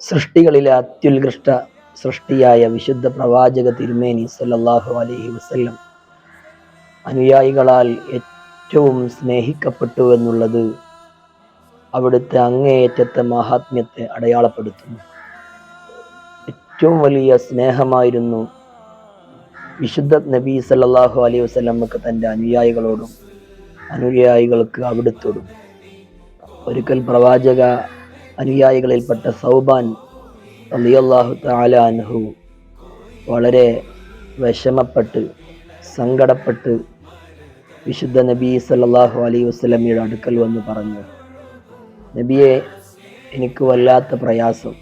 സൃഷ്ടികളിലെ അത്യുത്കൃഷ്ട സൃഷ്ടിയായ വിശുദ്ധ പ്രവാചക തിരുമേനി സല്ലാഹു അലൈഹി വസ്ല്ലം അനുയായികളാൽ ഏറ്റവും സ്നേഹിക്കപ്പെട്ടു എന്നുള്ളത് അവിടുത്തെ അങ്ങേയറ്റത്തെ മഹാത്മ്യത്തെ അടയാളപ്പെടുത്തുന്നു. ഏറ്റവും വലിയ സ്നേഹമായിരുന്നു വിശുദ്ധ നബി സല്ലാഹു അലൈഹി വസല്ലമക്ക് തന്റെ അനുയായികളോടും അനുയായികൾക്ക് അവിടുത്തോടും. ഒരിക്കൽ പ്രവാചക അനുയായികളിൽപ്പെട്ട സൗബാൻ റളിയല്ലാഹു താലാൻഹു വളരെ വിഷമപ്പെട്ട് സങ്കടപ്പെട്ട് വിശുദ്ധ നബി സല്ലാഹു അലൈ വസ്ലമിയുടെ അടുക്കൽ വന്ന് പറഞ്ഞു നബിയെ എനിക്ക് വല്ലാത്ത പ്രയാസം.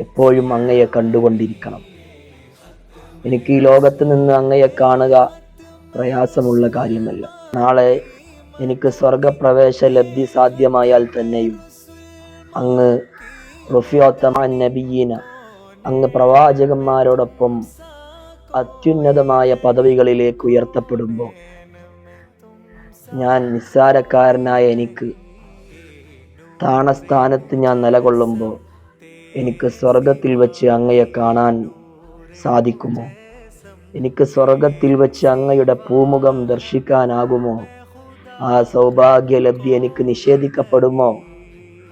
എപ്പോഴും അങ്ങയെ കണ്ടുകൊണ്ടിരിക്കണം. എനിക്ക് ഈ ലോകത്ത് നിന്ന് അങ്ങയെ കാണുക പ്രയാസമുള്ള കാര്യമല്ല. നാളെ എനിക്ക് സ്വർഗപ്രവേശ ലബ്ധി സാധ്യമായാൽ തന്നെയും അങ്ങ് റുഫിയോത്തമാൻ നബിയീന അങ്ങ് പ്രവാചകന്മാരോടൊപ്പം അത്യുന്നതമായ പദവികളിലേക്ക് ഉയർത്തപ്പെടുമ്പോൾ ഞാൻ നിസ്സാരക്കാരനായ എനിക്ക് താണസ്ഥാനത്ത് ഞാൻ നിലകൊള്ളുമ്പോൾ എനിക്ക് സ്വർഗത്തിൽ വെച്ച് അങ്ങയെ കാണാൻ സാധിക്കുമോ? എനിക്ക് സ്വർഗത്തിൽ വെച്ച് അങ്ങയുടെ പൂമുഖം ദർശിക്കാനാകുമോ? ആ സൗഭാഗ്യലബ്ധി എനിക്ക് നിഷേധിക്കപ്പെടുമോ?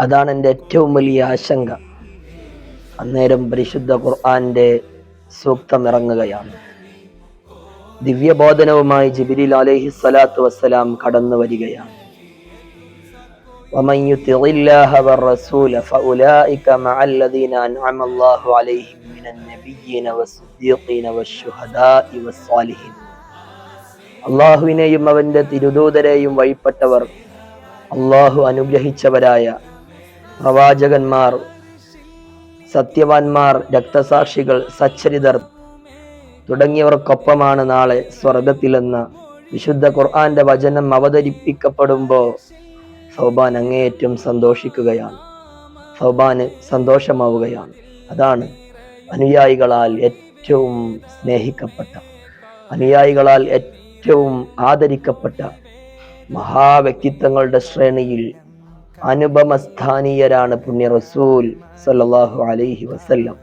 അതാണ് എന്റെ ഏറ്റവും വലിയ ആശങ്ക. അന്നേരം പരിശുദ്ധ ഖുർആാന്റെ സൂക്തം ഇറങ്ങുകയാണ്. ദിവ്യബോധനവുമായി ജിബിരിൽ അലഹി സ്വലാത്തു വസ്സലാം കടന്നു വരികയാണ്. അള്ളാഹുവിനെയും അവന്റെ തിരുദൂതരെയും വഴിപ്പെട്ടവർ അള്ളാഹു അനുഗ്രഹിച്ചവരായ പ്രവാചകന്മാർ സത്യവാന്മാർ രക്തസാക്ഷികൾ സച്ചരിതർ തുടങ്ങിയവർക്കൊപ്പമാണ് നാളെ സ്വർഗത്തിലെന്ന വിശുദ്ധ ഖുർആന്റെ വചനം അവതരിപ്പിക്കപ്പെടുമ്പോൾ സൗബാൻ അങ്ങേയറ്റം സന്തോഷിക്കുകയാണ്. സൗബാന് സന്തോഷമാവുകയാണ്. അതാണ് അനുയായികളാൽ ഏറ്റവും സ്നേഹിക്കപ്പെട്ട അനുയായികളാൽ ഏറ്റവും ആദരിക്കപ്പെട്ട മഹാവ്യക്തിത്വങ്ങളുടെ ശ്രേണിയിൽ അനുപമസ്ഥാനീയരാണ് പുണ്യ റസൂൽ സല്ലാഹു അലൈഹി വസല്ലം.